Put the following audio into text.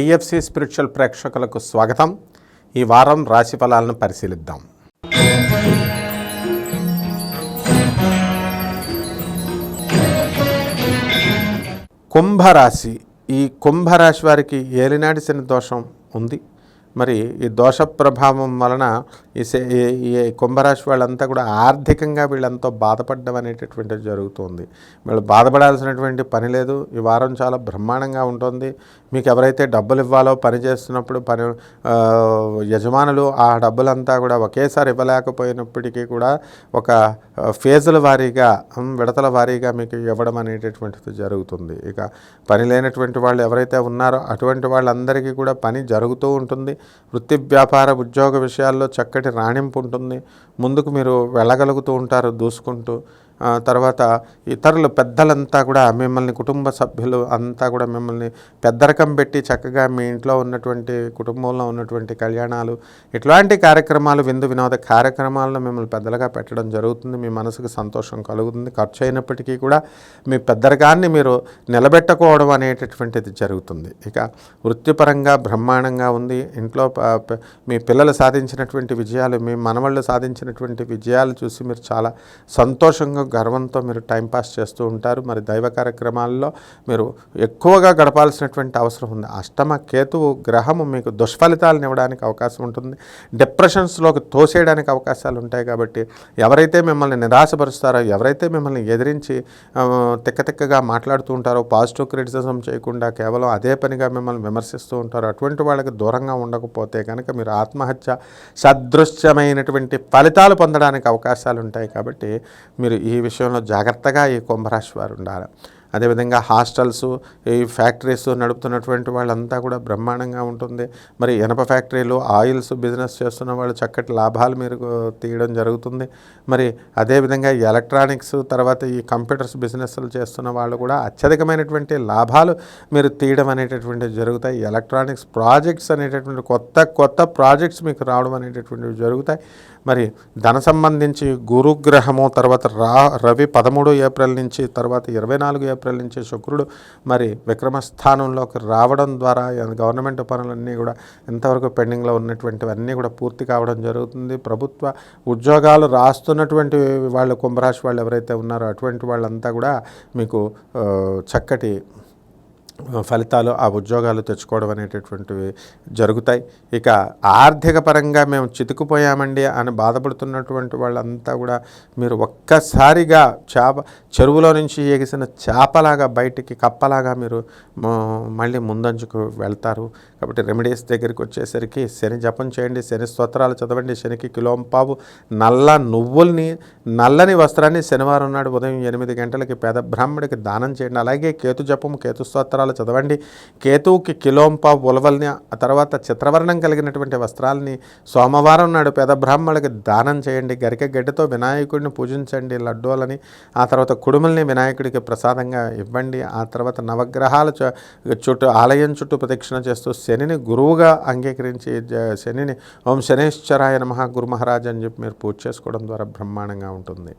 TFC spiritual ప్రేక్షకులకు స్వాగతం. ఈ వారం రాశి ఫలాలను పరిశీలిద్దాం. కుంభరాశి. ఈ కుంభరాశి వారికి ఏలినాటి శని దోషం ఉంది. మరి ఈ దోష ప్రభావం వలన ఈ ఈ- ఈ కుంభరాశి వాళ్ళంతా కూడా ఆర్థికంగా వీళ్ళంతా బాధపడడం అనేటటువంటిది జరుగుతుంది. వీళ్ళు బాధపడాల్సినటువంటి పని లేదు. ఈ వారం చాలా బ్రహ్మాండంగా ఉంటుంది. మీకు ఎవరైతే డబ్బులు ఇవ్వాలో పని చేస్తున్నప్పుడు పని యజమానులు ఆ డబ్బులంతా కూడా ఒకేసారి ఇవ్వలేకపోయినప్పటికీ కూడా ఒక ఫేజుల వారీగా విడతల వారీగా మీకు ఇవ్వడం అనేటటువంటిది జరుగుతుంది. ఇక పని లేనటువంటి వాళ్ళు ఎవరైతే ఉన్నారో అటువంటి వాళ్ళందరికీ కూడా పని జరుగుతూ ఉంటుంది. వృత్తి వ్యాపార ఉద్యోగ విషయాల్లో చక్కటి రాణింపు ఉంటుంది. ముందుకు మీరు వెళ్ళగలుగుతూ ఉంటారు దూసుకుంటూ. తర్వాత ఇతరులు పెద్దలంతా కూడా మిమ్మల్ని కుటుంబ సభ్యులు అంతా కూడా మిమ్మల్ని పెద్దరకం పెట్టి చక్కగా మీ ఇంట్లో ఉన్నటువంటి కుటుంబంలో ఉన్నటువంటి కళ్యాణాలు ఇట్లాంటి కార్యక్రమాలు విందు వినోద కార్యక్రమాలను మిమ్మల్ని పెద్దలుగా పెట్టడం జరుగుతుంది. మీ మనసుకు సంతోషం కలుగుతుంది. ఖర్చు అయినప్పటికీ కూడా మీ పెద్దరకాన్ని మీరు నిలబెట్టుకోవడం అనేటటువంటిది జరుగుతుంది. ఇక వృత్తిపరంగా బ్రహ్మాండంగా ఉంది. ఇంట్లో మీ పిల్లలు సాధించినటువంటి విజయాలు మీ మనవళ్ళు సాధించినటువంటి విజయాలు చూసి మీరు చాలా సంతోషంగా గర్వంతో మీరు టైంపాస్ చేస్తూ ఉంటారు. మరి దైవ కార్యక్రమాల్లో మీరు ఎక్కువగా గడపాల్సినటువంటి అవసరం ఉంది. అష్టమ కేతువు గ్రహము మీకు దుష్ఫలితాలను ఇవ్వడానికి అవకాశం ఉంటుంది. డిప్రెషన్స్లోకి తోసేయడానికి అవకాశాలు ఉంటాయి కాబట్టి ఎవరైతే మిమ్మల్ని నిరాశపరుస్తారో ఎవరైతే మిమ్మల్ని ఎదిరించి తిక్కతిక్కగా మాట్లాడుతూ ఉంటారో పాజిటివ్ క్రిటిసిజం చేయకుండా కేవలం అదే పనిగా మిమ్మల్ని విమర్శిస్తూ ఉంటారో అటువంటి వాళ్ళకి దూరంగా ఉండకపోతే కనుక మీరు ఆత్మహత్య సదృశ్యమైనటువంటి ఫలితాలు పొందడానికి అవకాశాలు ఉంటాయి కాబట్టి మీరు ఈ విషయంలో జాగ్రత్తగా ఈ కుంభరాశి వారు ఉండాలి. అదేవిధంగా హాస్టల్స్ ఈ ఫ్యాక్టరీస్ నడుపుతున్నటువంటి వాళ్ళంతా కూడా బ్రహ్మాండంగా ఉంటుంది. మరి ఇనప ఫ్యాక్టరీలు ఆయిల్స్ బిజినెస్ చేస్తున్న వాళ్ళు చక్కటి లాభాలు మీరు తీయడం జరుగుతుంది. మరి అదేవిధంగా ఎలక్ట్రానిక్స్ తర్వాత ఈ కంప్యూటర్స్ బిజినెస్లు చేస్తున్న వాళ్ళు కూడా అత్యధికమైనటువంటి లాభాలు మీరు తీయడం అనేటటువంటివి జరుగుతాయి. ఎలక్ట్రానిక్స్ ప్రాజెక్ట్స్ అనేటటువంటి కొత్త కొత్త ప్రాజెక్ట్స్ మీకు రావడం అనేటటువంటివి జరుగుతాయి. మరి ధన సంబంధించి గురుగ్రహము తర్వాత రా రవి పదమూడు ఏప్రిల్ నుంచి తర్వాత ఇరవై నాలుగు ఏప్రిల్ ప్రలించే శుక్రుడు మరి విక్రమస్థానంలోకి రావడం ద్వారా గవర్నమెంట్ పనులన్నీ కూడా ఎంతవరకు పెండింగ్లో ఉన్నటువంటివన్నీ కూడా పూర్తి కావడం జరుగుతుంది. ప్రభుత్వ ఉద్యోగాలు రాస్తున్నటువంటి వాళ్ళు కుంభరాశి వాళ్ళు ఎవరైతే ఉన్నారో అటువంటి వాళ్ళంతా కూడా మీకు చక్కటి ఫలితాలు ఆ ఉద్యోగాలు తెచ్చుకోవడం అనేటటువంటివి జరుగుతాయి. ఇక ఆర్థిక పరంగా మేము చితుకుపోయామండి అని బాధపడుతున్నటువంటి వాళ్ళంతా కూడా మీరు ఒక్కసారిగా చేప చెరువులో నుంచి ఎగిసిన చేపలాగా బయటికి కప్పలాగా మీరు మళ్ళీ ముందంచుకు వెళ్తారు. కాబట్టి రెమెడీస్ దగ్గరికి వచ్చేసరికి శని జపం చేయండి శని స్తోత్రాలు చదవండి శనికి కిలోంపావు నల్ల నువ్వుల్ని నల్లని వస్త్రాన్ని శనివారం నాడు ఉదయం ఎనిమిది గంటలకి పేద బ్రాహ్మడికి దానం చేయండి. అలాగే కేతు జపం కేతు స్తోత్రాలు చదవండి కేతువుకి కిలోంప ఉలవల్ని ఆ తర్వాత చిత్రవర్ణం కలిగినటువంటి వస్త్రాలని సోమవారం నాడు పేద బ్రాహ్మణులకి దానం చేయండి. గరిక గడ్డతో వినాయకుడిని పూజించండి. లడ్డూలని ఆ తర్వాత కుడుముల్ని వినాయకుడికి ప్రసాదంగా ఇవ్వండి. ఆ తర్వాత నవగ్రహాల చు- చుట్టూ ఆలయం చుట్టూ ప్రదక్షిణ చేస్తూ శనిని గురువుగా అంగీకరించి శనిని ఓం శనేశ్వరాయ నమ గురు మహారాజ్ అని చెప్పి మీరు పూజ చేసుకోవడం ద్వారా బ్రహ్మాండంగా ఉంటుంది.